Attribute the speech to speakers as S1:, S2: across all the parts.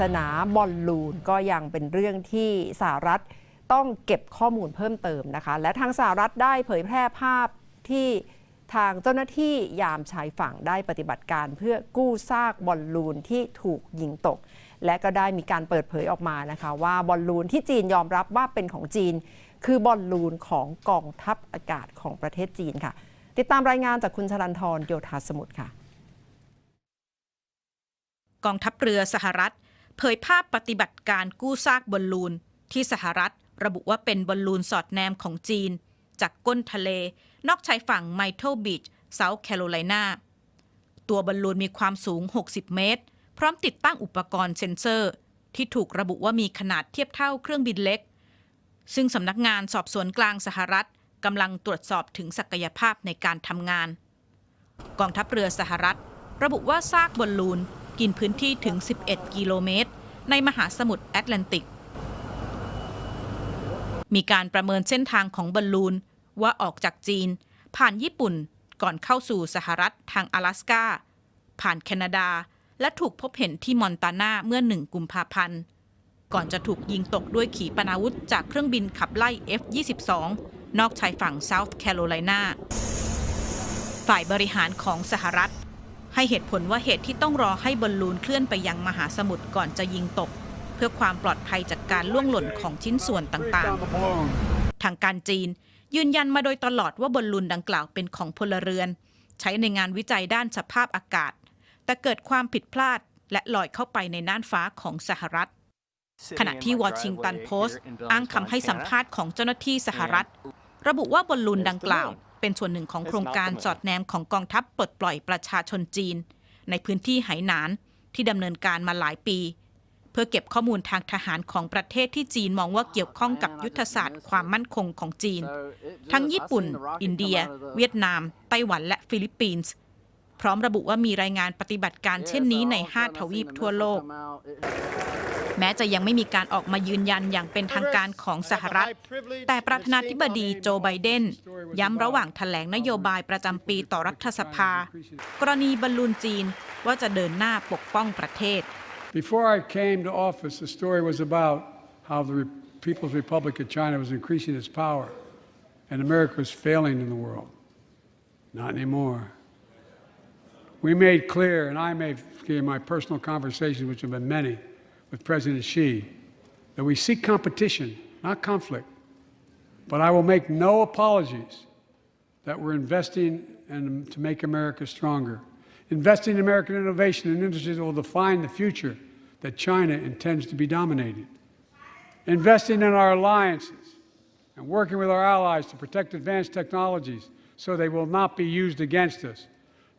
S1: ษณาบอลลูนก็ยังเป็นเรื่องที่สหรัฐต้องเก็บข้อมูลเพิ่มเติมนะคะ และทางสหรัฐได้เผยแพร่ภาพที่ทางเจ้าหน้าที่ยามชายฝั่งได้ปฏิบัติการเพื่อกู้ซากบอลลูนที่ถูกยิงตก และก็ได้มีการเปิดเผยออกมานะคะ ว่าบอลลูนที่จีนยอมรับว่าเป็นของจีน คือบอลลูนของกองทัพอากาศของประเทศจีนค่ะ ติดตามรายงานจากคุณชลันทรโยธาสมุทรค่ะ
S2: กองทัพเรือสหรัฐ เผยภาพปฏิบัติการกู้ซากบอลลูน ที่สหรัฐระบุว่าเป็นบอลลูนสอดแนมของจีน จากก้นทะเล นอกชายฝั่งไมเทิลบีชเซาท์แคโรไลนาตัวบอลลูนมีความสูง 60 เมตร พร้อมติดตั้งอุปกรณ์เซ็นเซอร์ ที่ถูกระบุว่ามีขนาดเทียบเท่าเครื่องบินเล็ก ซึ่งสำนักงานสอบสวนกลางสหรัฐกำลังตรวจสอบถึงศักยภาพในการทำงาน กองทัพเรือสหรัฐ ระบุว่าซากบอลลูน กินพื้นที่ถึง 11 กิโลเมตร ในมหาสมุทรแอตแลนติก มีการประเมินเส้นทางของบอลลูนว่าออกจากจีน ผ่านญี่ปุ่นก่อนเข้าสู่สหรัฐทาง阿拉สกาผ่านแคนาดา และถูกพบเห็นที่มอนตานาเมื่อ1กุมภาพันธ์ ก่อนจะถูกยิงตกด้วยขีปนาวุธจากเครื่องบินขับไล่ F-22 นอกชายฝั่งเซาท์แคโรไลนาฝ่ายบริหารของสหรัฐ ให้เหตุผลว่าเหตุที่ต้องรอให้บอลลูนเคลื่อนไปยังมหาสมุทรก่อนจะยิงตก เพื่อความปลอดภัยจากการล่วงหล่นของชิ้นส่วนต่างๆ ทางการจีน ยืนยันมาโดยตลอดว่าบอลลูนดังกล่าวเป็นของพลเรือน ใช้ในงานวิจัยด้านสภาพอากาศ แต่เกิดความผิดพลาดและลอยเข้าไปในน่านฟ้าของสหรัฐ ขณะที่วอชิงตันโพสต์ อ้างคำให้สัมภาษณ์ของเจ้าหน้าที่สหรัฐ ระบุว่าบอลลูนดังกล่าว เป็นส่วนหนึ่งของโครงการสอดแนมของกองทัพปลดปล่อยประชาชนจีน ในพื้นที่ไหหนานที่ดำเนินการมาหลายปี เพื่อเก็บข้อมูลทางทหารของประเทศที่จีนมองว่าเกี่ยวข้องกับยุทธศาสตร์ความมั่นคงของจีน ทั้งญี่ปุ่น อินเดีย เวียดนาม ไต้หวันและฟิลิปปินส์ พร้อมระบุว่ามีรายงานปฏิบัติการเช่นนี้ใน 5 ทวีปทั่วโลก แม้จะยังไม่มีการออกมายืนยันอย่างเป็นทางการของสหรัฐ แต่ประธานาธิบดีโจไบเดน ย้ำระหว่างแถลงนโยบายประจำปีต่อรัฐสภา กรณีบอลลูนจีนว่าจะเดินหน้าปกป้องประเทศ
S3: Before I came to office, the story was about how the Re- People's Republic of China was increasing its power and America was failing in the world. Not anymore. We made clear, and I made clear in my personal conversations, which have been many, with President Xi, that we seek competition, not conflict. But I will make no apologies that we're investing in, to make America stronger, investing in American innovation and industries that will define the future that China intends to be dominating, investing in our alliances and working with our allies to protect advanced technologies so they will not be used against us,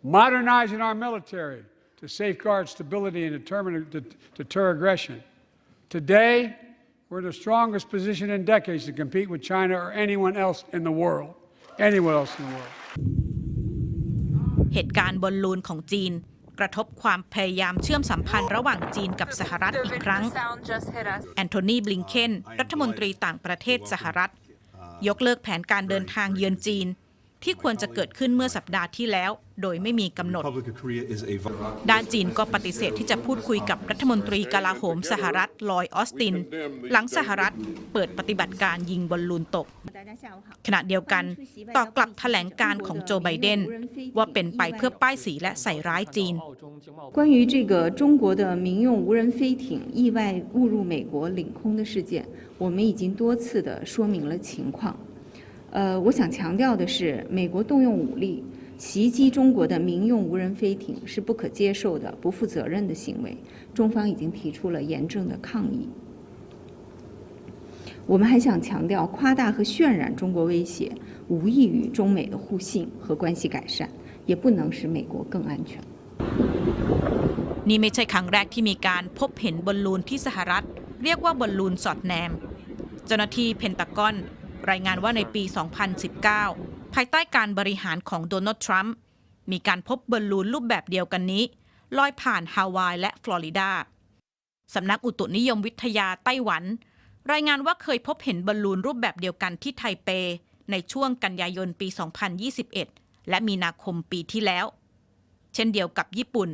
S3: modernizing our military to safeguard stability and determine, to, deter aggression. Today, we're in the strongest position in decades to compete with China or anyone else in the world. Anyone else in the world.
S2: เหตุการณ์บอลลูนของจีน กระทบความพยายามเชื่อมสัมพันธ์ระหว่างจีนกับสหรัฐอีกครั้ง แอนโทนี บลิงเคนรัฐมนตรีต่างประเทศสหรัฐ ยกเลิกแผนการเดินทางเยือนจีน ที่ควรจะเกิดขึ้นเมื่อสัปดาห์ที่แล้ว โดยไม่มีกำหนด
S4: Republic of Korea is a
S2: ด้านจีนก็ปฏิเสธที่จะพูดคุยกับรัฐมนตรีกลาโหมสหรัฐลอยออสติน หลังสหรัฐเปิดปฏิบัติการยิงบอลลูนตก ขณะเดียวกันตอบกลับแถลงการของโจไบเดน ว่าเป็นไปเพื่อป้ายสีและใส่ร้ายจีน
S5: 关于这个中国的民用无人飞艇意外误入美国领空的事件，我们已经多次的说明了情况。 呃，我想强调的是，美国动用武力袭击中国的民用无人飞艇是不可接受的、不负责任的行为，中方已经提出了严正的抗议。我们还想强调，夸大和渲染中国威胁，无益于中美的互信和关系改善，也不能使美国更安全。
S2: นี่ไม่ใช่ครั้งแรกที่มีการพบเห็นบอลลูนที่สหรัฐ เรียกว่าบอลลูนสอดแนม เจ้าหน้าที่เพนตากอน รายงานว่าในปี 2019 ภายใต้การบริหารของโดนัลด์ทรัมป์มีการพบบอลลูนรูปแบบเดียวกันนี้ ลอยผ่านฮาวายและฟลอริดาสำนักอุตุนิยมวิทยาไต้หวัน รายงานว่าเคยพบเห็นบอลลูนรูปแบบเดียวกันที่ไทเป ในช่วงกันยายนปี 2021 และมีนาคมปีที่แล้ว เช่นเดียวกับญี่ปุ่น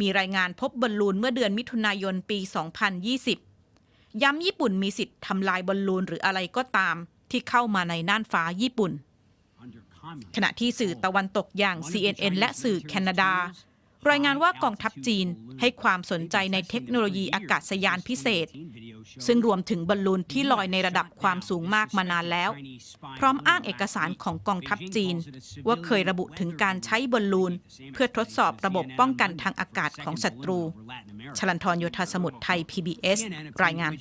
S2: มีรายงานพบบอลลูนเมื่อเดือนมิถุนายนปี 2020 ย้ำญี่ปุ่นมีสิทธิ์ทำลายบอลลูนหรืออะไรก็ตาม ที่เข้ามาในน่านฟ้าญี่ปุ่น ขณะที่สื่อตะวันตกอย่าง CNN และสื่อแคนาดา รายงานว่ากองทัพจีนให้ความสนใจในเทคโนโลยีอากาศยานพิเศษ ซึ่งรวมถึงบอลลูนที่ลอยในระดับความสูงมากมานานแล้ว พร้อมอ้างเอกสารของกองทัพจีน ว่าเคยระบุถึงการใช้บอลลูน เพื่อทดสอบระบบป้องกันทางอากาศของศัตรู ชลันทรโยธาสมุทรไทย PBS รายงาน